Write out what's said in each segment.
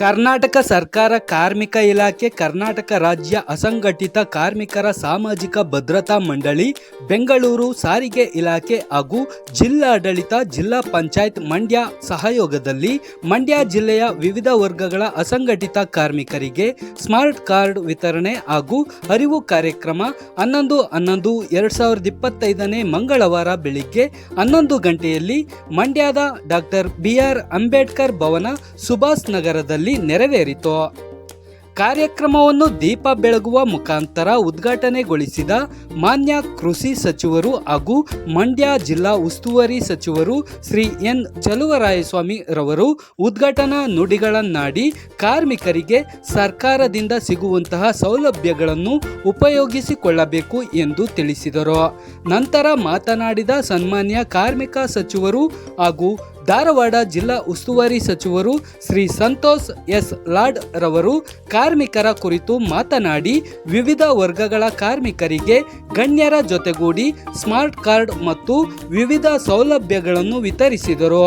ಕರ್ನಾಟಕ ಸರ್ಕಾರ ಕಾರ್ಮಿಕ ಇಲಾಖೆ, ಕರ್ನಾಟಕ ರಾಜ್ಯ ಅಸಂಘಟಿತ ಕಾರ್ಮಿಕರ ಸಾಮಾಜಿಕ ಭದ್ರತಾ ಮಂಡಳಿ, ಬೆಂಗಳೂರು ಸಾರಿಗೆ ಇಲಾಖೆ ಹಾಗೂ ಜಿಲ್ಲಾಡಳಿತ ಜಿಲ್ಲಾ ಪಂಚಾಯತ್ ಮಂಡ್ಯ ಸಹಯೋಗದಲ್ಲಿ ಮಂಡ್ಯ ಜಿಲ್ಲೆಯ ವಿವಿಧ ವರ್ಗಗಳ ಅಸಂಘಟಿತ ಕಾರ್ಮಿಕರಿಗೆ ಸ್ಮಾರ್ಟ್ ಕಾರ್ಡ್ ವಿತರಣೆ ಹಾಗೂ ಅರಿವು ಕಾರ್ಯಕ್ರಮ ಹನ್ನೊಂದು ಹನ್ನೊಂದು ಎರಡು ಸಾವಿರದ ಇಪ್ಪತ್ತೈದನೇ ಮಂಗಳವಾರ ಬೆಳಿಗ್ಗೆ ಹನ್ನೊಂದು ಗಂಟೆಯಲ್ಲಿ ಮಂಡ್ಯದ doctor B R Ambedkar Bhavan Subhash ನಗರದಲ್ಲಿ ನೆರವೇರಿತು. ಕಾರ್ಯಕ್ರಮವನ್ನು ದೀಪ ಬೆಳಗುವ ಮುಖಾಂತರ ಉದ್ಘಾಟನೆಗೊಳಿಸಿದ ಮಾನ್ಯ ಕೃಷಿ ಸಚಿವರು ಹಾಗೂ ಮಂಡ್ಯ ಜಿಲ್ಲಾ ಉಸ್ತುವಾರಿ ಸಚಿವರು ಶ್ರೀ ಎನ್ ಚಲುವರಾಯಸ್ವಾಮಿ ರವರು ಉದ್ಘಾಟನಾ ನುಡಿಗಳನ್ನಾಡಿ ಕಾರ್ಮಿಕರಿಗೆ ಸರ್ಕಾರದಿಂದ ಸಿಗುವಂತಹ ಸೌಲಭ್ಯಗಳನ್ನು ಉಪಯೋಗಿಸಿಕೊಳ್ಳಬೇಕು ಎಂದು ತಿಳಿಸಿದರು. ನಂತರ ಮಾತನಾಡಿದ ಸನ್ಮಾನ್ಯ ಕಾರ್ಮಿಕ ಸಚಿವರು ಹಾಗೂ ಧಾರವಾಡ ಜಿಲ್ಲಾ ಉಸ್ತುವಾರಿ ಸಚಿವರು ಶ್ರೀ ಸಂತೋಷ್ ಎಸ್ ಲಾಡ್ ರವರು ಕಾರ್ಮಿಕರ ಕುರಿತು ಮಾತನಾಡಿ ವಿವಿಧ ವರ್ಗಗಳ ಕಾರ್ಮಿಕರಿಗೆ ಗಣ್ಯರ ಜೊತೆಗೂಡಿ ಸ್ಮಾರ್ಟ್ ಕಾರ್ಡ್ ಮತ್ತು ವಿವಿಧ ಸೌಲಭ್ಯಗಳನ್ನು ವಿತರಿಸಿದರು.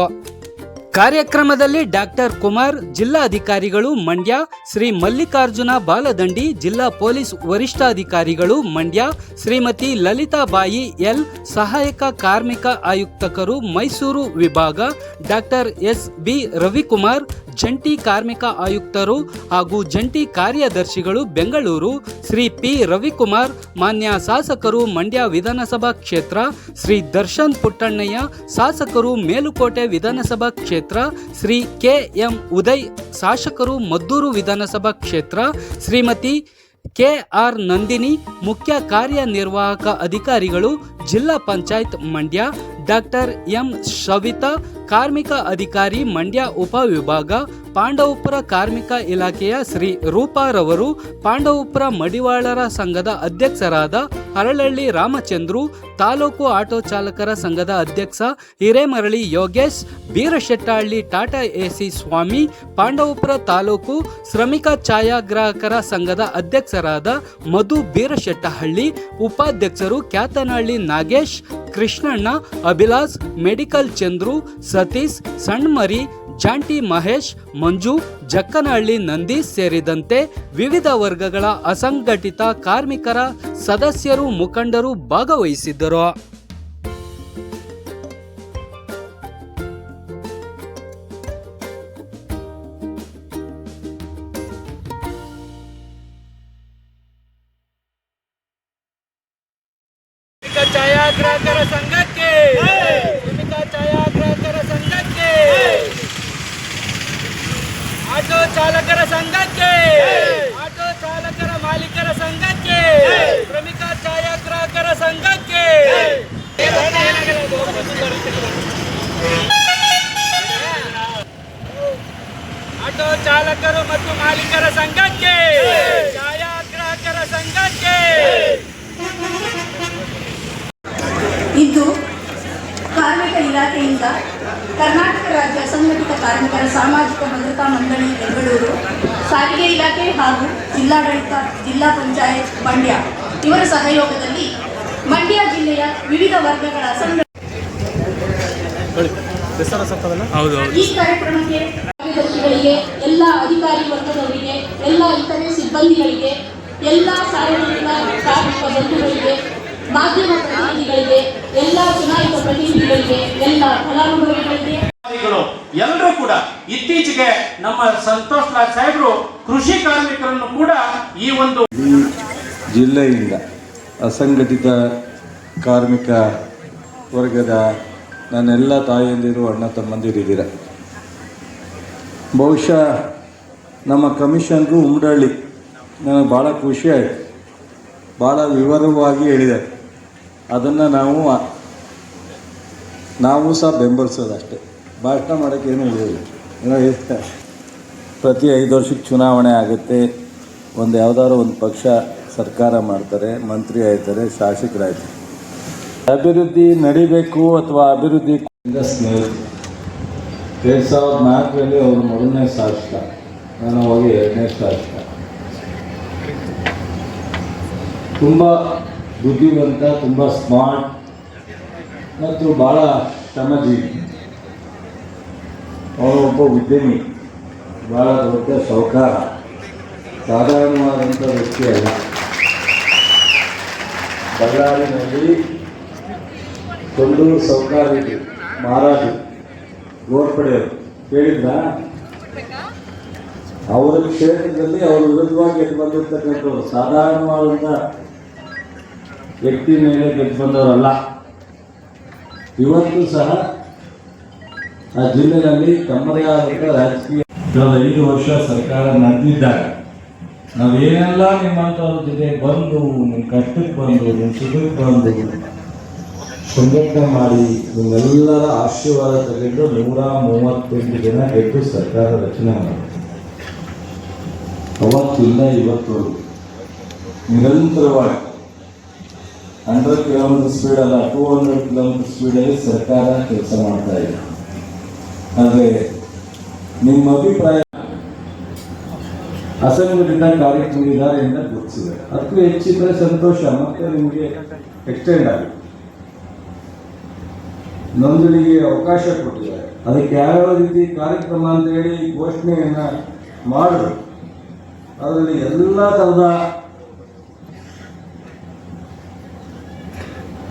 ಕಾರ್ಯಕ್ರಮದಲ್ಲಿ ಡಾಕ್ಟರ್ ಕುಮಾರ್, ಜಿಲ್ಲಾಧಿಕಾರಿಗಳು ಮಂಡ್ಯ, ಶ್ರೀ ಮಲ್ಲಿಕಾರ್ಜುನ ಬಾಲದಂಡಿ, ಜಿಲ್ಲಾ ಪೊಲೀಸ್ ವರಿಷ್ಠಾಧಿಕಾರಿಗಳು ಮಂಡ್ಯ, ಶ್ರೀಮತಿ ಲಲಿತಾಬಾಯಿ ಎಲ್, ಸಹಾಯಕ ಕಾರ್ಮಿಕ ಆಯುಕ್ತಕರು ಮೈಸೂರು ವಿಭಾಗ, ಡಾಕ್ಟರ್ ಎಸ್ ಬಿ ರವಿಕುಮಾರ್ ಜಂಟಿ ಕಾರ್ಮಿಕ ಆಯುಕ್ತರು ಹಾಗೂ ಜಂಟಿ ಕಾರ್ಯದರ್ಶಿಗಳು ಬೆಂಗಳೂರು, ಶ್ರೀ ಪಿ ರವಿಕುಮಾರ್, ಮಾನ್ಯ ಶಾಸಕರು ಮಂಡ್ಯ ವಿಧಾನಸಭಾ ಕ್ಷೇತ್ರ, ಶ್ರೀ ದರ್ಶನ್ ಪುಟ್ಟಣ್ಣಯ್ಯ, ಶಾಸಕರು ಮೇಲುಕೋಟೆ ವಿಧಾನಸಭಾ ಕ್ಷೇತ್ರ, ಶ್ರೀ ಕೆ ಎಂ ಉದಯ್, ಶಾಸಕರು ಮದ್ದೂರು ವಿಧಾನಸಭಾ ಕ್ಷೇತ್ರ, ಶ್ರೀಮತಿ ಕೆ ಆರ್ ನಂದಿನಿ, ಮುಖ್ಯ ಕಾರ್ಯನಿರ್ವಾಹಕ ಅಧಿಕಾರಿಗಳು, ಜಿಲ್ಲಾ ಪಂಚಾಯತ್ ಮಂಡ್ಯ ಡಾಕ್ಟರ್ ಎಂ ಶವಿತಾ, ಕಾರ್ಮಿಕ ಅಧಿಕಾರಿ ಮಂಡ್ಯ ಉಪವಿಭಾಗ, ಪಾಂಡವಪುರ ಕಾರ್ಮಿಕ ಇಲಾಖೆಯ ಶ್ರೀ ರೂಪಾರವರು ಪಾಂಡವಪುರ ಮಡಿವಾಳರ ಸಂಘದ ಅಧ್ಯಕ್ಷರಾದ ಹರಳಳ್ಳಿ ರಾಮಚಂದ್ರು, ತಾಲೂಕು ಆಟೋ ಚಾಲಕರ ಸಂಘದ ಅಧ್ಯಕ್ಷ ಹಿರೇಮರಳಿ ಯೋಗೇಶ್ ಬೀರಶೆಟ್ಟಹಳ್ಳಿ ಟಾಟಾ ಎಸಿ ಸ್ವಾಮಿ, ಪಾಂಡವಪುರ ತಾಲೂಕು ಶ್ರಮಿಕ ಛಾಯಾಗ್ರಾಹಕರ ಸಂಘದ ಅಧ್ಯಕ್ಷರಾದ ಮಧು ಬೀರಶೆಟ್ಟಹಳ್ಳಿ, ಉಪಾಧ್ಯಕ್ಷರು ಕ್ಯಾತನಹಳ್ಳಿ ನಾಗೇಶ್, ಕೃಷ್ಣಣ್ಣ ಅಭಿಲಾಸ್ ಮೆಡಿಕಲ್ ಚಂದ್ರು, ಸತೀಶ್, ಸಣ್ಮರಿ, ಜಾಂಟಿ ಮಹೇಶ್, ಮಂಜು, ಜಕ್ಕನಹಳ್ಳಿ ನಂದೀಶ್ ಸೇರಿದಂತೆ ವಿವಿಧ ವರ್ಗಗಳ ಅಸಂಘಟಿತ ಕಾರ್ಮಿಕರ ಸದಸ್ಯರು ಮುಖಂಡರು ಭಾಗವಹಿಸಿದ್ದರು. ಚಾಲಕರು ಮತ್ತು ಮಾಲೀಕರ ಸಂಘಕ್ಕೆ. ಛಾಯಾಗ್ರಾಹಕರ ಸಂಘಕ್ಕೆ. ಇದು ಕಾರ್ಮಿಕ ಇಲಾಖೆಯಿಂದ ಕರ್ನಾಟಕ ರಾಜ್ಯ ಅಸಂಘಟಿತ ಕಾರ್ಮಿಕರ ಸಾಮಾಜಿಕ ಭದ್ರತಾ ಮಂಡಳಿ ಬೆಂಗಳೂರು ಸಾರಿಗೆ ಇಲಾಖೆ ಹಾಗೂ ಜಿಲ್ಲಾಡಳಿತ ಜಿಲ್ಲಾ ಪಂಚಾಯತ್ ಮಂಡ್ಯ. ಇವರ ಸಹಯೋಗದಲ್ಲಿ ಮಂಡ್ಯ ಜಿಲ್ಲೆಯ ವಿವಿಧ ವರ್ಗಗಳ ಹೌದು ಈ ಕಾರ್ಯಕ್ರಮಕ್ಕೆ ಕಾರ್ಯದರ್ಶಿಗಳಿಗೆ ಎಲ್ಲ ಅಧಿಕಾರಿ ವರ್ಗದವರಿಗೆ ಎಲ್ಲ ಇತರೆ ಸಿಬ್ಬಂದಿಗಳಿಗೆ ಎಲ್ಲ ಸಾರ್ವಜನಿಕ ಕಾರ್ಮಿಕ ಬಂಧುಗಳಿಗೆ ಮಾಧ್ಯಮ ಪ್ರತಿನಿಧಿಗಳಿಗೆ ಎಲ್ಲ ಚುನಾಯಿತ ಪ್ರತಿನಿಧಿಗಳಿಗೆ ಎಲ್ಲ ಫಲಾನುಭವಿಗಳಿಗೆ ಎಲ್ಲರೂ ಕೂಡ ಇತ್ತೀಚೆಗೆ ನಮ್ಮ ಸಂತೋಷ್ ರಾಜ್ ಸಾಹೇಬರು ಕೃಷಿ ಕಾರ್ಮಿಕರನ್ನು ಕೂಡ ಈ ಒಂದು ಜಿಲ್ಲೆಯಿಂದ ಅಸಂಘಟಿತ ಕಾರ್ಮಿಕ ವರ್ಗದ ನನ್ನೆಲ್ಲ ತಾಯಿಯಂದಿರು ಅಣ್ಣ ತಮ್ಮಂದಿರಿದ್ದೀರ. ಬಹುಶಃ ನಮ್ಮ ಕಮಿಷನ್ರು ಉಮ್ರಳ್ಳಿ ನನಗೆ ಭಾಳ ಖುಷಿ ಆಯಿತು. ಭಾಳ ವಿವರವಾಗಿ ಹೇಳಿದ್ದಾರೆ ಅದನ್ನು ನಾವು ನಾವು ಸಹ ಬೆಂಬಲಿಸೋದು ಅಷ್ಟೇ. ಭಾಷಣ ಮಾಡೋಕ್ಕೇನು ಏನೂ ಏನೋ ಹೇಳ್ತಾರೆ ಪ್ರತಿ ಐದು ವರ್ಷಕ್ಕೆ ಚುನಾವಣೆ ಆಗುತ್ತೆ. ಒಂದು ಯಾವುದಾದ್ರು ಒಂದು ಪಕ್ಷ ಸರ್ಕಾರ ಮಾಡ್ತಾರೆ, ಮಂತ್ರಿ ಆಯ್ತಾರೆ, ಶಾಸಕರಾಯ್ತಾರೆ. ಅಭಿವೃದ್ಧಿ ನಡಿಬೇಕು ಅಥವಾ ಅಭಿವೃದ್ಧಿ ಎರಡು ಸಾವಿರದ ನಾಲ್ಕರಲ್ಲಿ ಅವರು ಮೊದಲನೇ ಶಾಸಕ. ನಾನು ಹೋಗಿ ಎರಡನೇ ಶಾಸಕ. ತುಂಬ ಬುದ್ಧಿವಂತ, ತುಂಬ ಸ್ಮಾರ್ಟ್ ಮತ್ತು ಭಾಳ ಶ್ರಮಜೀವಿ. ಒಬ್ಬ ಉದ್ಯಮಿ ಭಾಳ ದೊಡ್ಡ ಸೌಕಾರ ಸಾಧಾರಣವಾದಂಥ ವ್ಯಕ್ತಿ ಅಲ್ಲ. ಬಳ್ಳಾರಿನಲ್ಲಿ ಕೊಂಡೂರು ಇದೆ ಮಹಾರಾಜು, ಗೋರ್ಪಡೆಯವರು, ಕೇಳಿದ್ರಾ? ಅವರ ಕ್ಷೇತ್ರದಲ್ಲಿ ಅವರು ವಿರುದ್ಧವಾಗಿ ಬಂದಿರ್ತಕ್ಕಂಥವ್ರು ಸಾಧಾರಣವಾದಂಥ ವ್ಯಕ್ತಿ ಮೇಲೆ ಗೆದ್ದು ಬಂದವರಲ್ಲ. ಇವತ್ತು ಸಹ ಆ ಜಿಲ್ಲೆಯಲ್ಲಿ ತಮ್ಮದೇ ಆದಂಥ ರಾಜಕೀಯ ಕಳೆದ ಐದು ವರ್ಷ ಸರ್ಕಾರ ನಡೆದಿದ್ದಾಗ ನಾವೇನೆಲ್ಲ ನಿಮ್ಮಂಥವ್ರ ಜೊತೆ ಬಂದು ನಿಮ್ಮ ಕಷ್ಟಕ್ಕೆ ಬಂದು ನಿಮ್ಮ ಸುಖಕ್ಕೆ ಬಂದು ಸಂಘಟನೆ ಮಾಡಿ, ನಿಮ್ಮೆಲ್ಲರ ಆಶೀರ್ವಾದ ತಗೊಂಡು ನೂರ ಮೂವತ್ತೆಂಟು ಜನ ಗೆದ್ದು ಸರ್ಕಾರ ರಚನೆ ಮಾಡಿದೆ ಅವತ್ತಿಂದ ಇವತ್ತು ನಿರಂತರವಾಗಿ ಹಂಡ್ರೆಡ್ ಕಿಲೋಮೀಟರ್ ಸ್ಪೀಡ್ ಅಲ್ಲ ಟೂ ಹಂಡ್ರೆಡ್ ಕಿಲೋಮೀಟರ್ ಸ್ಪೀಡಲ್ಲಿ ಸರ್ಕಾರ ಕೆಲಸ ಮಾಡ್ತಾ ಇದೆ. ಆದರೆ ನಿಮ್ಮ ಅಭಿಪ್ರಾಯ? ಅಸೆಂಬ್ಲಿಯಿಂದ ಕಾರ್ಯ ತುಂಬಿದ್ದಾರೆ ಅಂತ ಗುರುತಿಸಿದೆ ಅದಕ್ಕೂ ಹೆಚ್ಚಿದ್ರೆ ಸಂತೋಷ, ಮತ್ತೆ ನಿಮಗೆ ಎಕ್ಸ್ಟೆಂಡ್ ಆಗುತ್ತೆ. ನೋಂದಣಿಗೆ ಅವಕಾಶ ಕೊಟ್ಟಿದ್ದಾರೆ. ಅದಕ್ಕೆ ಯಾವ್ಯಾವ ರೀತಿ ಕಾರ್ಯಕ್ರಮ ಅಂತ ಹೇಳಿ ಘೋಷಣೆಯನ್ನ ಮಾಡಿದ್ರು ಅದರಲ್ಲಿ ಎಲ್ಲ ಥರದ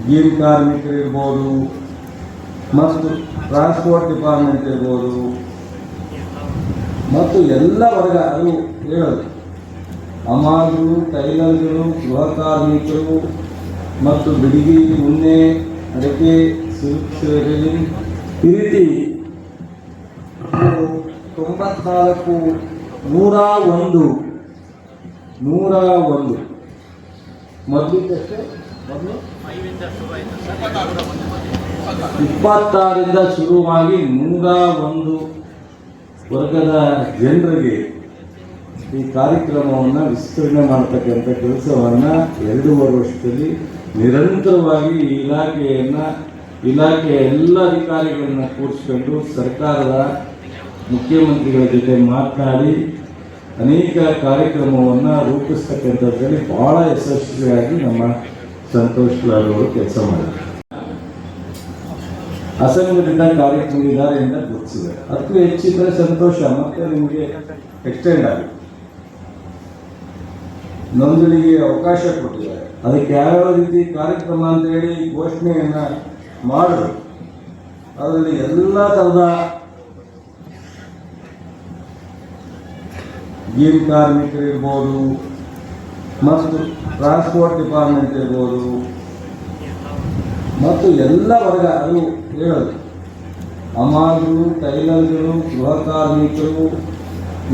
ಗೀರ್ ಕಾರ್ಮಿಕರಿರ್ಬೋದು, ಮತ್ತು ಟ್ರಾನ್ಸ್ಪೋರ್ಟ್ ಡಿಪಾರ್ಟ್ಮೆಂಟ್ ಇರ್ಬೋದು, ಮತ್ತು ಎಲ್ಲ ವರ್ಗ ಅದು ಹೇಳೋದು. ಅಮಾಗರು ಟೈಲರ್ಗಳು ಗೃಹ ಕಾರ್ಮಿಕರು, ಮತ್ತು ಬಿಡಿಗಿ ಉಣ್ಣೆ ಅಡಿಕೆ ಸಿಲ್ಕ್ ಈ ರೀತಿ ತೊಂಬತ್ನಾಲ್ಕು, ನೂರ ಒಂದು ನೂರ ಒಂದು. ಮೊದಲಿದ್ದಷ್ಟೇ ಮೊದಲು ಇಪ್ಪತ್ತಾರರಿಂದ ಶುರುವಾಗಿ ನೂರ ಒಂದು ವರ್ಗದ ಜನರಿಗೆ ಈ ಕಾರ್ಯಕ್ರಮವನ್ನು ವಿಸ್ತರಣೆ ಮಾಡತಕ್ಕಂಥ ಕೆಲಸವನ್ನು ಎರಡೂವರೆ ವರ್ಷದಲ್ಲಿ ನಿರಂತರವಾಗಿ ಈ ಇಲಾಖೆಯನ್ನು, ಇಲಾಖೆಯ ಎಲ್ಲ ಅಧಿಕಾರಿಗಳನ್ನು ಕೂರಿಸ್ಕೊಂಡು ಸರ್ಕಾರದ ಮುಖ್ಯಮಂತ್ರಿಗಳ ಜೊತೆ ಮಾತನಾಡಿ ಅನೇಕ ಕಾರ್ಯಕ್ರಮವನ್ನು ರೂಪಿಸ್ತಕ್ಕಂಥದ್ರಲ್ಲಿ ಭಾಳ ಯಶಸ್ವಿಯಾಗಿ ನಮ್ಮ ಸಂತೋಷ್ ಕೆಲಸ ಮಾಡಿದ್ದಾರೆ ಅಸಂಘಟಿತ ಅಂತ ಗುರುತಿಸಿದೆ ಅದಕ್ಕೂ ಹೆಚ್ಚಿದ್ರೆ ಸಂತೋಷ, ಮತ್ತೆ ನಿಮಗೆ ಎಕ್ಸ್ಟೆಂಡ್ ಆಗುತ್ತೆ. ನೋಂದಣಿಗೆ ಅವಕಾಶ ಕೊಟ್ಟಿದ್ದಾರೆ. ಅದಕ್ಕೆ ಯಾವ್ಯಾವ ರೀತಿ ಕಾರ್ಯಕ್ರಮ ಅಂತ ಹೇಳಿ ಘೋಷಣೆಯನ್ನ ಮಾಡಿದ್ರು. ಅದರಲ್ಲಿ ಎಲ್ಲ ಥರದ ಗೀರ್ ಕಾರ್ಮಿಕರಿರ್ಬೋದು ಮತ್ತು ಟ್ರಾನ್ಸ್ಪೋರ್ಟ್ ಡಿಪಾರ್ಟ್ಮೆಂಟ್ ಇರ್ಬೋದು. ಮತ್ತು ಎಲ್ಲ ವರ್ಗ ಅದು ಹೇಳೋದು. ಅಮಾಗರು ಟೈಲರ್ಗಳು ಗೃಹ ಕಾರ್ಮಿಕರು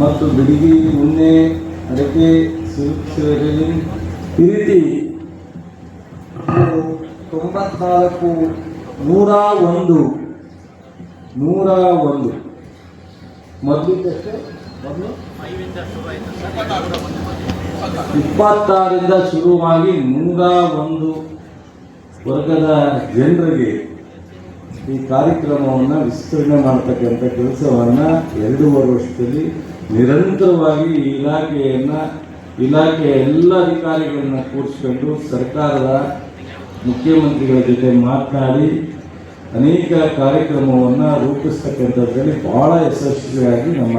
ಮತ್ತು ಬಿಡಿಗಿ ಉಣ್ಣೆ ಅಡಕೆ ಸಿಲ್ಕ್ ಈ ರೀತಿ ತೊಂಬತ್ನಾಲ್ಕು, ನೂರ ಒಂದು. ನೂರ ಒಂದು. ಮೊದಲಿದ್ದಷ್ಟೇ ಮೊದಲು? ಇಪ್ಪತ್ತಾರರಿಂದ ಶುರುವಾಗಿ ನೂರ ಒಂದು ವರ್ಗದ ಜನರಿಗೆ ಈ ಕಾರ್ಯಕ್ರಮವನ್ನು ವಿಸ್ತರಣೆ ಮಾಡತಕ್ಕಂಥ ಕೆಲಸವನ್ನು ಎರಡೂವರೆ ವರ್ಷದಲ್ಲಿ ನಿರಂತರವಾಗಿ ಈ ಇಲಾಖೆಯನ್ನು, ಇಲಾಖೆಯ ಎಲ್ಲ ಅಧಿಕಾರಿಗಳನ್ನ ಕೂರಿಸ್ಕೊಂಡು ಸರ್ಕಾರದ ಮುಖ್ಯಮಂತ್ರಿಗಳ ಜೊತೆ ಮಾತನಾಡಿ ಅನೇಕ ಕಾರ್ಯಕ್ರಮವನ್ನು ರೂಪಿಸ್ತಕ್ಕಂಥದ್ರಲ್ಲಿ ಭಾಳ ಯಶಸ್ವಿಯಾಗಿ ನಮ್ಮ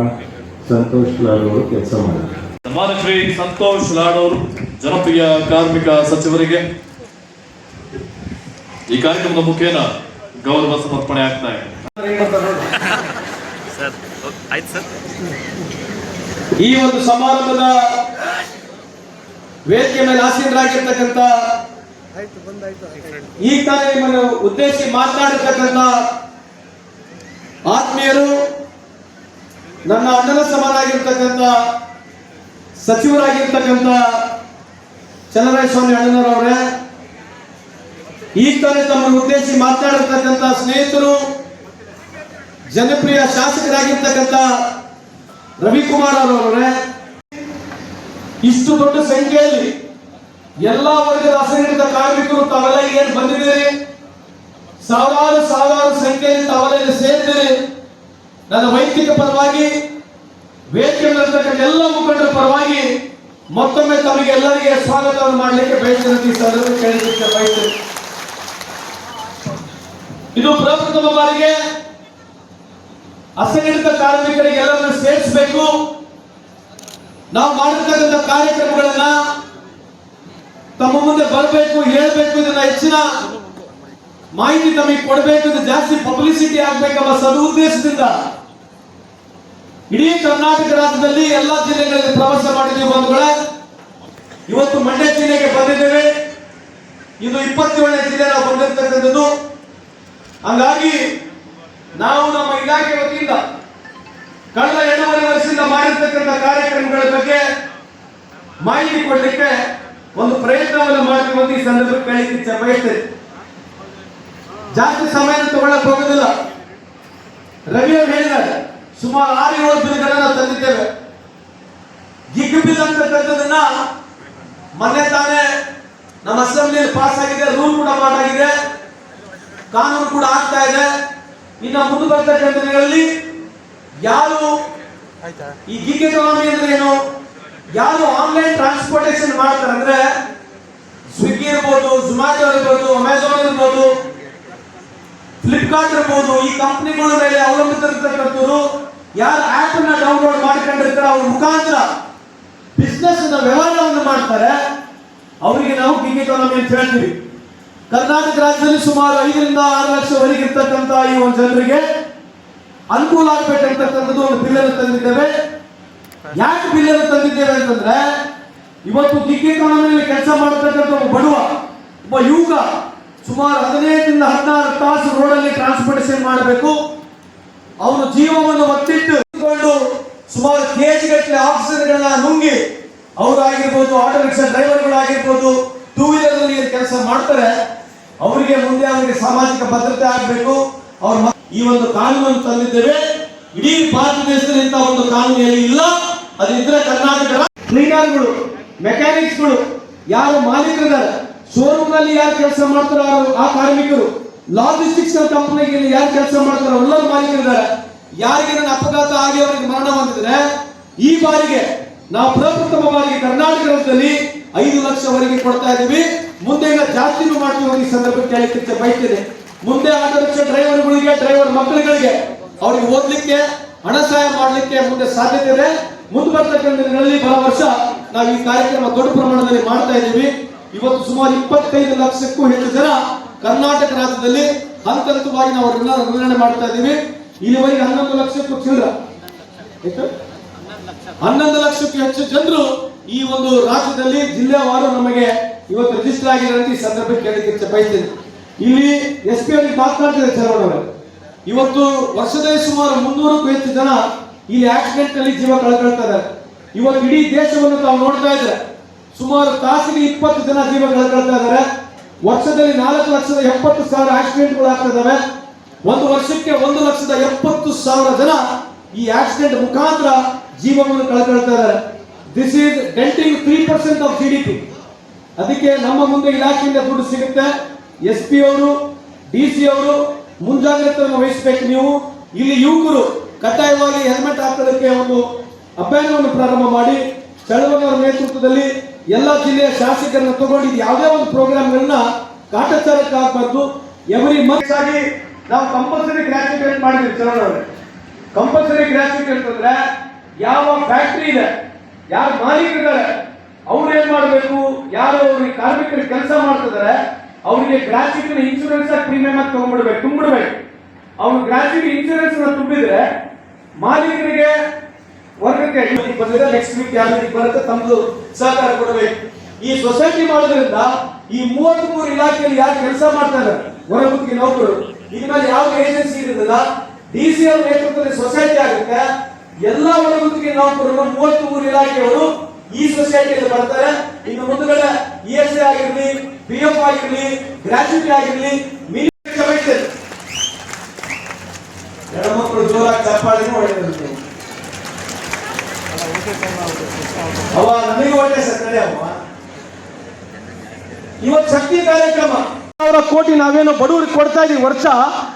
ಸಂತೋಷ್ ಲಾಲ್ ಅವರು ಕೆಲಸ ಮಾಡಿದ್ದಾರೆ. ಸನ್ಮಾನ ಶ್ರೀ ಸಂತೋಷ್ ಲಾಡೋರ್ ಜನಪ್ರಿಯ ಕಾರ್ಮಿಕ ಸಚಿವರಿಗೆ. ಈ ಕಾರ್ಯಕ್ರಮದ ಮುಖೇನ ಗೌರವ ಸಮರ್ಪಣೆ ಆಗ್ತಾ ಇದೆ. ಈ ಒಂದು ಸಮಾರಂಭದ ವೇದಿಕೆ ಮೇಲೆ ಆಸೀನರಾಗಿರ್ತಕ್ಕಂಥ ಈ ಕಾರ್ಯಕ್ರಮವನ್ನು ಉದ್ದೇಶಿ ಉದ್ದೇಶಿಸಿ ಮಾತನಾಡಿರ್ತಕ್ಕಂಥ ಆತ್ಮೀಯರು ನನ್ನ ಅಣ್ಣನ ಸಮಾನಾಗಿರ್ತಕ್ಕಂಥ ಸಚಿವರಾಗಿರ್ತಕ್ಕಂಥ ಚನ್ನರಾಯಸ್ವಾಮಿ ಅಣ್ಣನವರವರೇ ಈ ತಾನೇ ತಮ್ಮನ್ನು ಉದ್ದೇಶಿಸಿ ಮಾತನಾಡಿರ್ತಕ್ಕಂಥ ಸ್ನೇಹಿತರು, ಜನಪ್ರಿಯ ಶಾಸಕರಾಗಿರ್ತಕ್ಕಂಥ ರವಿಕುಮಾರ್ ಅವರವರೇ, ಇಷ್ಟು ದೊಡ್ಡ ಸಂಖ್ಯೆಯಲ್ಲಿ ಎಲ್ಲಾ ವರ್ಗದ ಅಸಂಘಟಿತ ಕಾರ್ಮಿಕರು ತಾವೆಲ್ಲ ಏನು ಬಂದಿದ್ದೀರಿ? ಸಾವಿರಾರು ಸಾವಿರಾರು ಸಂಖ್ಯೆಯಲ್ಲಿ ತಾವೆಲ್ಲ ಸೇರಿದ್ದೀರಿ. ನನ್ನ ವೈಯಕ್ತಿಕ ಪರವಾಗಿ ವೇದಿಕೆ ಮೇಲಿರ್ತಕ್ಕಂಥ ಎಲ್ಲ ಮುಖಂಡರ ಪರವಾಗಿ ಮತ್ತೊಮ್ಮೆ ತಮಗೆ ಎಲ್ಲರಿಗೆ ಸ್ವಾಗತವನ್ನು ಮಾಡಲಿಕ್ಕೆ ಬಯಸಿದಂತೆ ಸಂದರ್ಭ ಕೇಳಲಿಕ್ಕೆ ಬಯಸ್ತೇನೆ. ಇದು ಪ್ರಪ್ರಥಮ ಬಾರಿಗೆ ಅಸಂಘಟಿತ ಕಾರ್ಮಿಕರಿಗೆ ಎಲ್ಲರನ್ನು ಸೇರಿಸಬೇಕು. ನಾವು ಮಾಡಿರ್ತಕ್ಕಂಥ ಕಾರ್ಯಕ್ರಮಗಳನ್ನ ತಮ್ಮ ಮುಂದೆ ಬರಬೇಕು, ಹೇಳಬೇಕು ಇದನ್ನ ಹೆಚ್ಚಿನ ಮಾಹಿತಿ ತಮಗೆ ಕೊಡಬೇಕು ಜಾಸ್ತಿ ಪಬ್ಲಿಸಿಟಿ ಆಗ್ಬೇಕೆಂಬ ಸದುದ್ದೇಶದಿಂದ ಇಡೀ ಕರ್ನಾಟಕ ರಾಜ್ಯದಲ್ಲಿ ಎಲ್ಲಾ ಜಿಲ್ಲೆಗಳಲ್ಲಿ ಪ್ರವಾಸ ಮಾಡಿದ್ದೀವಿ ಬಂಧುಗಳೇ. ಇವತ್ತು ಮಂಡ್ಯ ಜಿಲ್ಲೆಗೆ ಬಂದಿದ್ದೇವೆ. ಇದು ಇಪ್ಪತ್ತೇಳನೇ ಜಿಲ್ಲೆ ನಾವು ಬಂದಿರತಕ್ಕಂಥದ್ದು. ಹಂಗಾಗಿ ನಾವು ನಮ್ಮ ಇಲಾಖೆ ವತಿಯಿಂದ ಕಳೆದ ಎರಡೂವರೆ ವರ್ಷದಿಂದ ಮಾಡಿರ್ತಕ್ಕಂಥ ಕಾರ್ಯಕ್ರಮಗಳ ಬಗ್ಗೆ ಮಾಹಿತಿ ಕೊಡಲಿಕ್ಕೆ ಒಂದು ಪ್ರಯತ್ನವನ್ನು ಮಾಡಿರುವಂತ ಈ ಸಂದರ್ಭಕ್ಕೆ ಹೇಳಿಕೆ ಬಯಸ್ತೇನೆ. ಜಾಸ್ತಿ ಸಮಯ ತಗೊಳ್ಳಕ್ ಹೋಗೋದಿಲ್ಲ. ರವಿ ಅವರು ಹೇಳಿದ್ದಾರೆ. ಸುಮಾರು ಆರು ಏಳು ಬಿಲ್ಗಳನ್ನ ತಂದಿದ್ದೇವೆ. ಗಿಗ್ ಬಿಲ್ ಅಂತಕ್ಕಂಥದನ್ನ ಮೊನ್ನೆ ತಾನೇ ನಮ್ಮ ಅಸೆಂಬ್ಲಿಯಲ್ಲಿ ಪಾಸ್ ಆಗಿದೆ, ರೂಲ್ ಕೂಡ ಮಾಡಾಗಿದೆ ಕಾನೂನು ಕೂಡ ಆಗ್ತಾ ಇದೆ. ಇನ್ನು ಮುಂದೆ ಬರ್ತಕ್ಕಂಥ ದಿನಗಳಲ್ಲಿ ಯಾರು ಈ ಗಿಗ್ ಎಕಾನಮಿ ಅಂದ್ರೆ ಏನು? ಯಾರು ಆನ್ಲೈನ್ ಟ್ರಾನ್ಸ್ಪೋರ್ಟೇಷನ್ ಮಾಡ್ತಾರೆ ಅಂದ್ರೆ ಸ್ವಿಗ್ಗಿ ಇರ್ಬೋದು ಝೊಮ್ಯಾಟೊ ಇರ್ಬೋದು ಅಮೆಝಾನ್ ಇರ್ಬೋದು ಫ್ಲಿಪ್ಕಾರ್ಟ್ ಇರ್ಬೋದು, ಈ ಕಂಪ್ನಿಗಳ ಮೇಲೆ ಅವಲಂಬಿತರಿರ್ತಕ್ಕಂಥವ್ರು ಯಾರು ಅನ್ನ ಡೌನ್ಲೋಡ್ ಮಾಡ್ಕೊಂಡಿರ್ತಾರೆ ಅವ್ರ ಮುಖಾಂತರ ಬಿಸ್ನೆಸ್ ವ್ಯವಹಾರವನ್ನು ಮಾಡ್ತಾರೆ. ಅವರಿಗೆ ನಾವು ಗಿಗ್ ಎಕಾನಮಿ ಅಂತ ಹೇಳ್ತೀವಿ. ಕರ್ನಾಟಕ ರಾಜ್ಯದಲ್ಲಿ ಸುಮಾರು ಐದರಿಂದ ಆರು ಲಕ್ಷವರೆಗೆ ಇರ್ತಕ್ಕಂಥ ಈ ಒಂದು ಜನರಿಗೆ ಅನುಕೂಲ ಆಗ್ಬೇಕಂತಕ್ಕಂಥದ್ದು ಒಂದು ಬಿಲ್ ಅನ್ನು ತಂದಿದ್ದೇವೆ. ಯಾಕೆ ಬಿಲ್ ಅನ್ನು ತಂದಿದ್ದೇವೆ ಅಂತಂದ್ರೆ, ಇವತ್ತು ಗಿಗ್ ಎಕಾನಮಿಯಲ್ಲಿ ಕೆಲಸ ಮಾಡತಕ್ಕಂಥ ಒಬ್ಬ ಬಡವ, ಒಬ್ಬ ಯುವಕ ಸುಮಾರು ಹದಿನೈದರಿಂದ ಹದಿನಾರು ತಾಸು ರೋಡಲ್ಲಿ ಟ್ರಾನ್ಸ್ಪೋರ್ಟೇಷನ್ ಮಾಡಬೇಕು. ಅವನು ಜೀವವನ್ನು ಒತ್ತಿಟ್ಟುಕೊಂಡು ಸುಮಾರು ಕೆಜಿ ಗಟ್ಟಲೆ ಆಕ್ಸಿಜನ್ಗಳನ್ನ ನುಂಗಿ, ಅವರಾಗಿರ್ಬೋದು ಆಟೋ ರಿಕ್ಷಾ ಡ್ರೈವರ್ಗಳಾಗಿರ್ಬೋದು ಟೂ ವೀಲರ್ ಅಲ್ಲಿ ಕೆಲಸ ಮಾಡ್ತಾರೆ, ಅವರಿಗೆ ಮುಂದೆ ಅವರಿಗೆ ಸಾಮಾಜಿಕ ಭದ್ರತೆ ಆಗಬೇಕು. ಅವ್ರ ಈ ಒಂದು ಕಾನೂನನ್ನು ತಂದಿದ್ದೇವೆ. ಇಡೀ ಭಾರತ ದೇಶದಲ್ಲಿ ಇಂಥ ಒಂದು ಕಾನೂನು ಇಲ್ಲ. ಅದಿದ್ರೆ ಕರ್ನಾಟಕ ಕ್ಲೀನರ್ಗಳು, ಮೆಕ್ಯಾನಿಕ್ಸ್ಗಳು, ಯಾರು ಮಾಲೀಕರಿದ್ದಾರೆ? ಶೋರೂಮ್ನಲ್ಲಿ ಯಾರು ಕೆಲಸ ಮಾಡ್ತಾರೋ ಆ- ಕಾರ್ಮಿಕರು ಲಾಜಿಸ್ಟಿಕ್ಸ್ ಕಂಪನಿಗೆ ಯಾರು ಕೆಲಸ ಮಾಡ್ತಾರೋ ಎಲ್ಲರೂ ಮಾಲೀಕರಿದ್ದಾರೆ ಯಾರಿಗೆ ನನ್ನ ಅಪಘಾತ ಆಗಿ ಅವರಿಗೆ ಮರಣ ಹೊಂದಿದ್ರೆ, ಈ ಬಾರಿಗೆ ನಾವು ಪ್ರಪ್ರಥಮ ಬಾರಿಗೆ ಕರ್ನಾಟಕ ರಾಜ್ಯದಲ್ಲಿ ಐದು ಲಕ್ಷವರೆಗೆ ಕೊಡ್ತಾ ಇದ್ದೀವಿ. ಮುಂದೆ ಈಗ ಜಾಸ್ತಿನೂ ಮಾಡ್ತೀವಿ ಈ ಸಂದರ್ಭಕ್ಕೆ ಕೇಳಲಿಕ್ಕೆ ಬಯಸ್ತೇನೆ. ಮುಂದೆ ಆಟೋ ರಿಕ್ಷಾ ಡ್ರೈವರ್ಗಳಿಗೆ, ಡ್ರೈವರ್ ಮಕ್ಕಳುಗಳಿಗೆ ಅವ್ರಿಗೆ ಓದ್ಲಿಕ್ಕೆ, ಹಣ ಸಹಾಯ ಮಾಡಲಿಕ್ಕೆ ಮುಂದೆ ಸಾಧ್ಯತೆ ಇದೆ. ಮುಂದೆ ಬರ್ತಕ್ಕಂಥ ದಿನಗಳಲ್ಲಿ ಬರೋ ವರ್ಷ ನಾವು ಈ ಕಾರ್ಯಕ್ರಮ ದೊಡ್ಡ ಪ್ರಮಾಣದಲ್ಲಿ ಮಾಡ್ತಾ ಇದ್ದೀವಿ. ಇವತ್ತು ಸುಮಾರು ಇಪ್ಪತ್ತೈದು ಲಕ್ಷಕ್ಕೂ ಹೆಚ್ಚು ಜನ ಕರ್ನಾಟಕ ರಾಜ್ಯದಲ್ಲಿ ಹಂತ ಹಂತವಾಗಿ ನಾವು ನಿರ್ಣಯ ಮಾಡ್ತಾ ಇದ್ದೀವಿ. ಇಲ್ಲಿವರೆಗೆ ಹನ್ನೊಂದು ಲಕ್ಷಕ್ಕೂ ಚಿಲ್ಲರ ಹನ್ನೊಂದು ಲಕ್ಷಕ್ಕೂ ಹೆಚ್ಚು ಜನರು ಈ ಒಂದು ರಾಜ್ಯದಲ್ಲಿ ಜಿಲ್ಲೆವಾರು ನಮಗೆ ಇವತ್ತು ರಿಜಿಸ್ಟರ್ ಅಂತ ಈ ಸಂದರ್ಭಕ್ಕೆ ಕೇಳಲಿಕ್ಕೆ ಬಯಸ್ತೇನೆ ಇಲ್ಲಿ ಎಸ್ ಪಿ ಅವರಿಗೆ ಮಾತನಾಡ್ತಿದ್ದಾರೆ ಅವರು ಇವತ್ತು ವರ್ಷದಲ್ಲಿ ಸುಮಾರು ಮುನ್ನೂರಕ್ಕೂ ಹೆಚ್ಚು ಜನ ಇಲ್ಲಿ ಆಕ್ಸಿಡೆಂಟ್ನಲ್ಲಿ ಜೀವ ಕಳ್ಕೊಳ್ತಾ ಇದ್ದಾರೆ. ಇವತ್ತು ಇಡೀ ದೇಶವನ್ನು ತಾವು ನೋಡ್ತಾ ಇದ್ರೆ ಸುಮಾರು ತಾಸಿಗೆ ಇಪ್ಪತ್ತು ಜನ ಜೀವ ಕಳ್ಕೊಳ್ತಾ ಇದ್ದಾರೆ ವರ್ಷದಲ್ಲಿ ನಾಲ್ಕು ಲಕ್ಷದ ಎಪ್ಪತ್ತು ಸಾವಿರ ಆಕ್ಸಿಡೆಂಟ್ಗಳು ಆಗ್ತಾ ಇದಾವೆ. ಒಂದು ವರ್ಷಕ್ಕೆ ಒಂದು ಲಕ್ಷದ ಎಪ್ಪತ್ತು ಸಾವಿರ ಜನ ಈ ಆಕ್ಸಿಡೆಂಟ್ ಮುಖಾಂತರ ಜೀವವನ್ನು ಕಳ್ಕೊಳ್ತಾ this is denting three percent of G D P ಅದಕ್ಕೆ ನಮ್ಮ ಮುಂದೆ ಇಲಾಖೆಯಿಂದ ದುಡ್ಡು ಸಿಗುತ್ತೆ. ಎಸ್ ಪಿ ಅವರು ಡಿ ಸಿ ಅವರು ಮುಂಜಾಗ್ರತೆಯನ್ನು ವಹಿಸಬೇಕು ನೀವು. ಇಲ್ಲಿ ಯುವಕರು ಕಡ್ಡಾಯವಾಗಿ ಹೆಲ್ಮೆಟ್ ಹಾಕೋದಕ್ಕೆ ಒಂದು ಅಭಿಯಾನವನ್ನು ಪ್ರಾರಂಭ ಮಾಡಿ. ಚಳವಳಿ ಅವರ ನೇತೃತ್ವದಲ್ಲಿ ಎಲ್ಲ ಜಿಲ್ಲೆಯ ಶಾಸಕರನ್ನ ತಗೊಂಡಿದ್ದು ಯಾವುದೇ ಒಂದು ಪ್ರೋಗ್ರಾಮ್ಗಳನ್ನ ಕಾಟಾಚಾರಕ್ಕೆ ಹಾಕಬಾರ್ದು ಎವರಿ ಮಂತ್ ಆಗಿ ನಾವು ಕಂಪಲ್ಸರಿ ಗ್ರಾಚ್ಯುಟೇಟ್ ಮಾಡಿದ್ವಿ ಚರಣ್ ಅವರೇ. ಕಂಪಲ್ಸರಿ ಗ್ರಾಚ್ಯುಟಿ ಅಂತಂದ್ರೆ ಯಾವ ಫ್ಯಾಕ್ಟರಿ ಇದೆ, ಯಾರು ಮಾಲೀಕರಿದ್ದಾರೆ, ಅವ್ರು ಏನ್ ಮಾಡಬೇಕು, ಯಾರು ಅವ್ರಿಗೆ ಕಾರ್ಮಿಕರಿಗೆ ಕೆಲಸ ಮಾಡ್ತಿದ್ದಾರೆ, ಅವರಿಗೆ ಗ್ರಾಚ್ಯುಟಿ ಇನ್ಶೂರೆನ್ಸ್ ಪ್ರೀಮಿಯಂ ಆಗಿ ತಗೊಂಡ್ಬಿಡ್ಬೇಕು, ತುಂಬಿಡ್ಬೇಕು. ಅವ್ರು ಗ್ರಾಚ್ಯುಟಿ ಇನ್ಶೂರೆನ್ಸ್ ತುಂಬಿದ್ರೆ ಮಾಲೀಕರಿಗೆ ವರ್ಗಕ್ಕೆ ಇವತ್ತಿಗೆ ಬಂದಿದೆ ನೆಕ್ಸ್ಟ್ ವೀಕ್ ಯಾವ ರೀತಿ ಬರುತ್ತೆ ತಮ್ಮದು ಸಹಕಾರ ಕೊಡಬೇಕು. ಈ ಸೊಸೈಟಿ ಮಾಡೋದ್ರಿಂದ ಈ ಮೂವತ್ತ್ ಮೂರು ಇಲಾಖೆಯಲ್ಲಿ ಯಾರು ಕೆಲಸ ಮಾಡ್ತಾರೆ? ಹೊರಗುತ್ತಿಗೆ ನೌಕರರು ಇದ್ರಲ್ಲಿ ಯಾವ ಏಜೆನ್ಸಿ ಇರೋದಿಲ್ಲ? ಡಿ ಸಿ ಅವ್ರ ನೇತೃತ್ವದಲ್ಲಿ ಸೊಸೈಟಿ ಆಗುತ್ತೆ. ಎಲ್ಲ ಹೊರಗುತ್ತಿಗೆ ನೌಕರರು ಮೂವತ್ತ್ ಮೂರು ಇಲಾಖೆಯವರು ಈ ಸೊಸೈಟಿಯಲ್ಲಿ ಬರ್ತಾರೆ. ಇನ್ನು ಮುಂದುಗಡೆ ಇ ಎಸ್ ಎ ಆಗಿರ್ಲಿ ಪಿ ಎಫ್ ಆಗಿರ್ಲಿ ಗ್ರಾಚ್ಯುಟಿ ಆಗಿರ್ಲಿ ಮಿನಿಮಮ್ ಜೋರಾಗಿ ಚಪ್ಪಾಳಿನೂ ಹೊಡೆದಿರುತ್ತೆ. ಅವ ನಮಗೆ ಒಳ್ಳೆ ಸಕ್ಕರೆ ಅವ ಇವತ್ತು ಶಕ್ತಿ ಕಾರ್ಯಕ್ರಮ. ಸಾವಿರ ಕೋಟಿ ನಾವೇನು ಬಡವರಿಗೆ ಕೊಡ್ತಾ ಇದೀವಿ ವರ್ಷ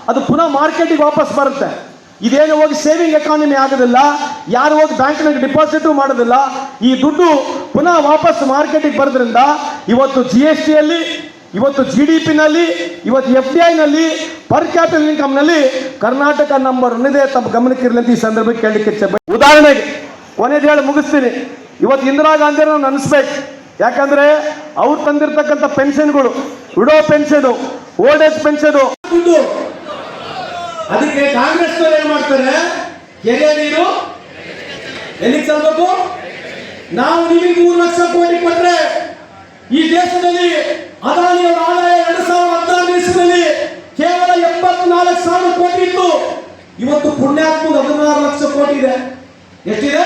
ಅದು ಪುನಃ ಮಾರ್ಕೆಟಿಗೆ ವಾಪಸ್ ಬರುತ್ತೆ. ಇದೇನು ಹೋಗಿ ಸೇವಿಂಗ್ ಎಕಾನಮಿ ಆಗೋದಿಲ್ಲ ಯಾರು ಹೋಗಿ ಬ್ಯಾಂಕ್ನಾಗ ಡಿಪಾಸಿಟ್ ಮಾಡೋದಿಲ್ಲ ಈ ದುಡ್ಡು ಪುನಃ ವಾಪಸ್ ಮಾರ್ಕೆಟಿಗೆ ಬರೋದ್ರಿಂದ ಇವತ್ತು ಜಿ ಎಸ್ ಟಿಯಲ್ಲಿ ಇವತ್ತು ಜಿ ಡಿ ಪಿನಲ್ಲಿ ಇವತ್ತು ಎಫ್ ಡಿ ಐನಲ್ಲಿ ಪರ್ ಕ್ಯಾಪಿಟಲ್ ಇನ್ಕಮ್ನಲ್ಲಿ ಕರ್ನಾಟಕ ನಂಬರ್ ಒಂದಿದೆ ತಮ್ಮ ಗಮನಕ್ಕಿರಲಿ ಅಂತ ಈ ಸಂದರ್ಭಕ್ಕೆ ಕೇಳಲಿಕ್ಕೆ ಇಚ್ಛೆ ಉದಾಹರಣೆಗೆ ಕೊನೆದು ಹೇಳಿ ಮುಗಿಸ್ತೀನಿ. ಇವತ್ತು ಇಂದಿರಾ ಗಾಂಧಿ ನಾವು ನೆನೆಸ್ಬೇಕು ಯಾಕಂದ್ರೆ ಅವ್ರು ತಂದಿರ್ತಕ್ಕಂಥ ಪೆನ್ಷನ್ಗಳು, widow pension, old age pension. ಅದಕ್ಕೆ ಕಾಂಗ್ರೆಸ್ ಏನ್ ಮಾಡ್ತಾರೆ? ಎಲೆ ನೀರು ಎಲ್ಲಿಗೆ ತರಬೇಕು? ನಾವು ನಿಮಗೆ ಮೂರು ಲಕ್ಷ ಕೋಟಿ ಕೊಟ್ರೆ ಈ ದೇಶದಲ್ಲಿ ಅದಾನಿಯವರ ಆದಾಯ ಎರಡು ಸಾವಿರದ ಹದಿನಾರು ದೇಶದಲ್ಲಿ ಕೇವಲ ಎಪ್ಪತ್ನಾಲ್ಕು ಸಾವಿರ ಕೋಟಿ ಇತ್ತು. ಇವತ್ತು ಪುಣ್ಯಾತ್ಮ ಹದಿನಾರು ಲಕ್ಷ ಕೋಟಿ ಇದೆ. ಎಷ್ಟಿದೆ?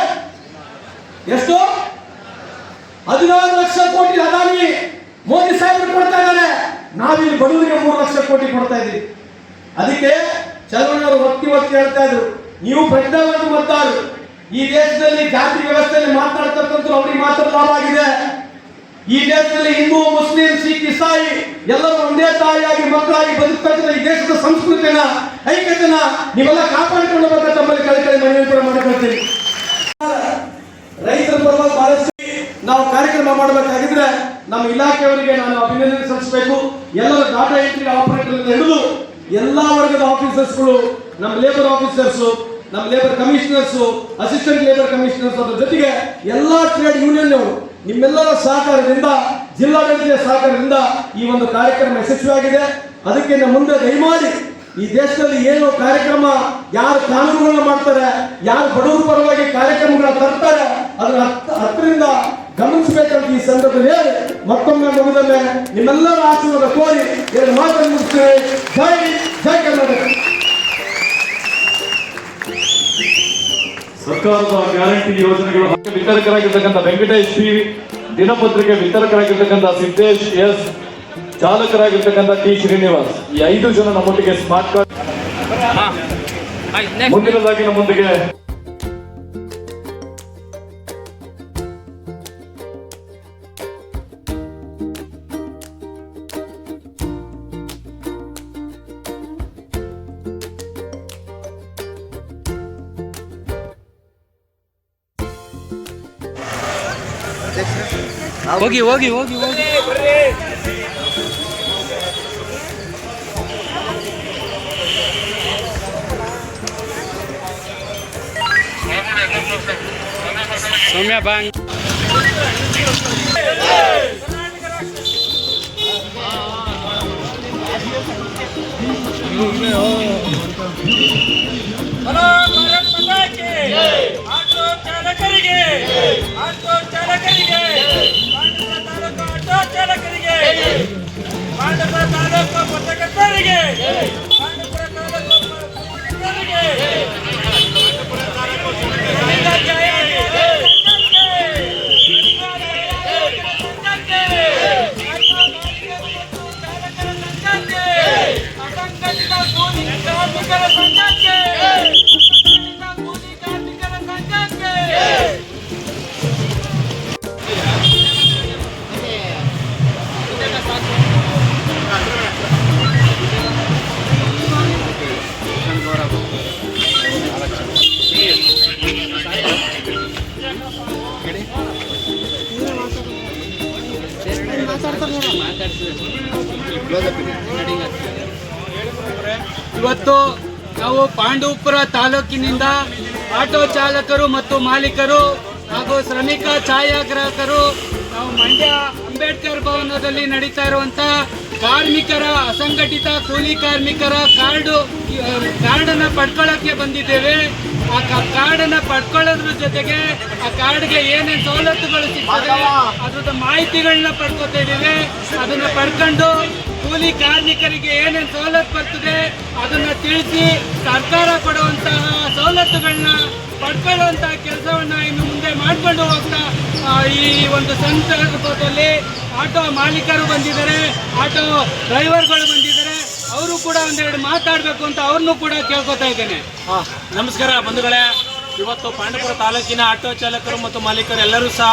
ಎಷ್ಟು? ಹದಿನಾರು ಲಕ್ಷ ಕೋಟಿ ಅದಾನಿ. ಮೋದಿ ಸಾಹೇಬರು ಕೊಡ್ತಾ ಇದ್ದಾರೆ. ನಾವಿಲ್ಲಿ ಬಡವರಿಗೆ ಮೂರು ಲಕ್ಷ ಕೋಟಿ ಕೊಡ್ತಾ ಇದ್ದೀವಿ. ಅದಕ್ಕೆ ಚಲವಣ್ಣವರು ಒತ್ತಿ ಒತ್ತಿ ಹೇಳ್ತಾ ಇದ್ರು. ನೀವು ಪ್ರಜ್ಞಾವಂತ ಬರ್ತಾರು ಈ ದೇಶದಲ್ಲಿ ಜಾತಿ ವ್ಯವಸ್ಥೆಯಲ್ಲಿ ಮಾತನಾಡ್ತಕ್ಕಂಥ ಅವ್ರಿಗೆ ಮಾತ್ರ ಲಾಭ ಆಗಿದೆ. ಈ ದೇಶದಲ್ಲಿ ಹಿಂದೂ, ಮುಸ್ಲಿಂ, ಸಿಖ್, ಇಸಾಯಿ ಎಲ್ಲರೂ ಒಂದೇ ತಾಯಿಯಾಗಿ, ಮಕ್ಕಳಾಗಿ ಬದುಕ್ತಕ್ಕಂಥ ಈ ದೇಶದ ಸಂಸ್ಕೃತಿನ, ಐಕ್ಯತೆನ ನೀವೆಲ್ಲ ಕಾಪಾಡಿಕೊಂಡು ಬರ್ತಾ ತಮ್ಮಲ್ಲಿ ಕಳೆ ಮನವಿ ಕೂಡ ಮಾಡ್ಕೊಳ್ತೀನಿ. ರೈತರ ಪರವಾಗಿ ಬಹಳಷ್ಟು ನಾವು ಕಾರ್ಯಕ್ರಮ ಮಾಡಬೇಕಾಗಿದ್ರೆ ನಮ್ಮ ಇಲಾಖೆಯವರಿಗೆ ನಾನು ಅಭಿನಂದನೆ ಸಲ್ಲಿಸಬೇಕು. ಎಲ್ಲರ ಡಾಟಾ ಎಂಟ್ರಿ ಆಪರೇಟರ್ ಹಿಡಿದು ಎಲ್ಲಾ ವರ್ಗದ ಆಫೀಸರ್ಸ್ಗಳು, ನಮ್ಮ ಲೇಬರ್ ಆಫೀಸರ್ಸ್ ನಮ್ಮ labour commissioners assistant labour commissioners ಅದರ ಜೊತೆಗೆ ಎಲ್ಲಾ ಟ್ರೇಡ್ ಯೂನಿಯನ್ ಅವರು ನಿಮ್ಮೆಲ್ಲರ ಸಹಕಾರದಿಂದ ಜಿಲ್ಲಾಡಳಿತ ಸಹಕಾರದಿಂದ ಈ ಒಂದು ಕಾರ್ಯಕ್ರಮ ಯಶಸ್ವಿಯಾಗಿದೆ. ಅದಕ್ಕೆ ನಮ್ಮ ಮುಂದೆ ದಯಮಾಡಿ ಈ ದೇಶದಲ್ಲಿ ಏನು ಕಾರ್ಯಕ್ರಮ, ಯಾರು ಕಾನೂನುಗಳನ್ನ ಮಾಡ್ತಾರೆ, ಯಾರು ಬಡವರ ಪರವಾಗಿ ಕಾರ್ಯಕ್ರಮಗಳನ್ನ ತರ್ತಾರೆ, ಅದನ್ನ ಹತ್ತ- ಹತ್ತರಿಂದ ಗಮನಿಸಬೇಕಂತ ಈ ಸಂದರ್ಭದಲ್ಲಿ ಹೇಳಿ, ಮತ್ತೊಮ್ಮೆ ಮುಗಿದೊಮ್ಮೆ ನಿಮ್ಮೆಲ್ಲರ ಆಶೀರ್ವಾದ ಕೋರಿ ಎರಡು ಮಾತನ್ನು ಮುಗಿಸ್ತೇವೆ. ಜೈ ಜೈ ಕರ್ನಾಟಕ. ಸರ್ಕಾರದ ಗ್ಯಾರಂಟಿ ಯೋಜನೆಗಳು ವಿತರಕರಾಗಿರ್ತಕ್ಕಂಥ ವೆಂಕಟೇಶ್ ಪಿ ದಿನಪತ್ರಿಕೆ ವಿತರಕರಾಗಿರ್ತಕ್ಕಂಥ ಸಿದ್ದೇಶ್ ಎಸ್ ಚಾಲಕರಾಗಿರ್ತಕ್ಕಂಥ ಟಿ ಶ್ರೀನಿವಾಸ್ ಈ ಐದು ಜನ ನಮ್ಮೊಟ್ಟಿಗೆ ಸ್ಮಾರ್ಟ್ ಕಾರ್ಡ್ ಮುಂದಿನದಾಗಿ ನಮ್ಮೊಂದಿಗೆ ಹೋಗಿ ಹೋಗಿ ಹೋಗಿ ಹೋಗಿ. ಸೌಮ್ಯ ಬಾಂಗ್ ಆಟೋ ಚಾಲಕರಿಗೆ ಆಟೋ ಚಾಲಕರಿಗೆ ಪಾಂಡವ ತಾಲೂಕು ಆಟೋ ಚಾಲಕರಿಗೆ ಪಾಂಡವ ತಾಲೂಕು ಪತ್ರಕರ್ತರಿಗೆ ಇವತ್ತು ನಾವು ಪಾಂಡವಪುರ ತಾಲೂಕಿನಿಂದ ಆಟೋ ಚಾಲಕರು ಮತ್ತು ಮಾಲೀಕರು ಹಾಗೂ ಶ್ರಮಿಕ ಛಾಯಾಗ್ರಾಹಕರು ನಾವು ಮಂಡ್ಯ ಅಂಬೇಡ್ಕರ್ ಭವನದಲ್ಲಿ ನಡೀತಾ ಇರುವಂತ ಕಾರ್ಮಿಕರ, ಅಸಂಘಟಿತ ಕೂಲಿ ಕಾರ್ಮಿಕರ ಕಾರ್ಡು ಕಾರ್ಡನ್ನು ಪಡ್ಕೊಳ್ಳೋಕ್ಕೆ ಬಂದಿದ್ದೇವೆ. ಆ ಕಾರ್ಡನ್ನು ಪಡ್ಕೊಳ್ಳೋದ್ರ ಜೊತೆಗೆ ಆ ಕಾರ್ಡ್ಗೆ ಏನೇನು ಸವಲತ್ತುಗಳು ಸಿಗ್ತದೆ, ಅದ್ರದ್ದು ಮಾಹಿತಿಗಳನ್ನ ಪಡ್ಕೊತಾ ಇದ್ದೀವಿ. ಅದನ್ನ ಪಡ್ಕೊಂಡು ಕೂಲಿ ಕಾರ್ಮಿಕರಿಗೆ ಏನೇನು ಸವಲತ್ತು ಬರ್ತದೆ, ಅದನ್ನ ತಿಳಿಸಿ ಸರ್ಕಾರ ಕೊಡುವಂತಹ ಸವಲತ್ತುಗಳನ್ನ ಪಡ್ಕೊಳ್ಳುವಂತಹ ಕೆಲಸವನ್ನ ಇನ್ನು ಮುಂದೆ ಮಾಡಿಕೊಂಡು ಹೋಗ್ತಾ ಈ ಒಂದು ಸಂದರ್ಭದಲ್ಲಿ ಆಟೋ ಮಾಲೀಕರು ಬಂದಿದ್ದಾರೆ, ಆಟೋ ಡ್ರೈವರ್ಗಳು ಬಂದಿದ್ದಾರೆ. ಅವರು ಕೂಡ ಒಂದೆರಡು ಮಾತಾಡಬೇಕು ಅಂತ ಅವ್ರನ್ನೂ ಕೂಡ ಕೇಳ್ಕೊತಾ ಇದ್ದೇನೆ. ನಮಸ್ಕಾರ ಬಂಧುಗಳೇ. ಇವತ್ತು ಪಾಂಡವಪುರ ತಾಲೂಕಿನ ಆಟೋ ಚಾಲಕರು ಮತ್ತು ಮಾಲೀಕರು ಎಲ್ಲರೂ ಸಹ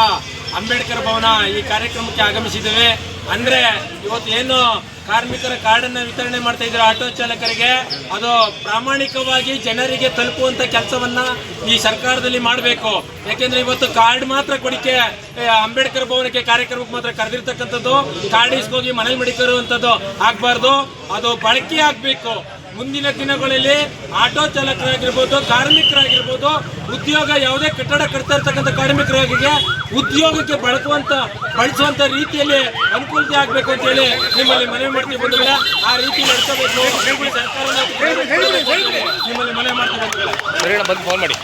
ಅಂಬೇಡ್ಕರ್ ಭವನ ಈ ಕಾರ್ಯಕ್ರಮಕ್ಕೆ ಆಗಮಿಸಿದ್ದೇವೆ. ಅಂದರೆ, ಇವತ್ತು ಏನು ಕಾರ್ಮಿಕರ ಕಾರ್ಡನ್ನ ವಿತರಣೆ ಮಾಡ್ತಾ ಇದ್ರು ಆಟೋ ಚಾಲಕರಿಗೆ. ಅದು ಪ್ರಾಮಾಣಿಕವಾಗಿ ಜನರಿಗೆ ತಲುಪುವಂತ ಕೆಲಸವನ್ನ ಈ ಸರ್ಕಾರದಲ್ಲಿ ಮಾಡಬೇಕು. ಯಾಕೆಂದ್ರೆ ಇವತ್ತು ಕಾರ್ಡ್ ಮಾತ್ರ ಕೊಡಿಕೆ ಅಂಬೇಡ್ಕರ್ ಭವನಕ್ಕೆ ಕಾರ್ಯಕ್ರಮಕ್ಕೆ ಮಾತ್ರ ಕರೆದಿರ್ತಕ್ಕಂಥದ್ದು. ಕಾರ್ಡ್ ಇಸ್ಕೋಗಿ ಮನೇಲಿ ಮಡಿಕರುವಂಥದ್ದು ಆಗ್ಬಾರ್ದು. ಅದು ಬಳಕೆ ಆಗ್ಬೇಕು. ಮುಂದಿನ ದಿನಗಳಲ್ಲಿ ಆಟೋ ಚಾಲಕರಾಗಿರ್ಬೋದು, ಕಾರ್ಮಿಕರಾಗಿರ್ಬೋದು, ಉದ್ಯೋಗ ಯಾವುದೇ ಕಟ್ಟಡ ಕಟ್ತಾ ಇರ್ತಕ್ಕಂಥ ಕಾರ್ಮಿಕರಾಗಿದೆ ಉದ್ಯೋಗಕ್ಕೆ ಬಳಸುವಂತ ಬಳಸುವಂತ ರೀತಿಯಲ್ಲಿ ಅನುಕೂಲತೆ ಆಗ್ಬೇಕು ಅಂತ ಹೇಳಿ ನಿಮ್ಮಲ್ಲಿ ಮನವಿ ಮಾಡ್ತೀವಿ ಬಂದಿಲ್ಲ ಆ ರೀತಿ ಸರ್ಕಾರ ನಿಮ್ಮಲ್ಲಿ ಮನವಿ ಮಾಡ್ತೀವಿ ಬಂಧುಗಳೇ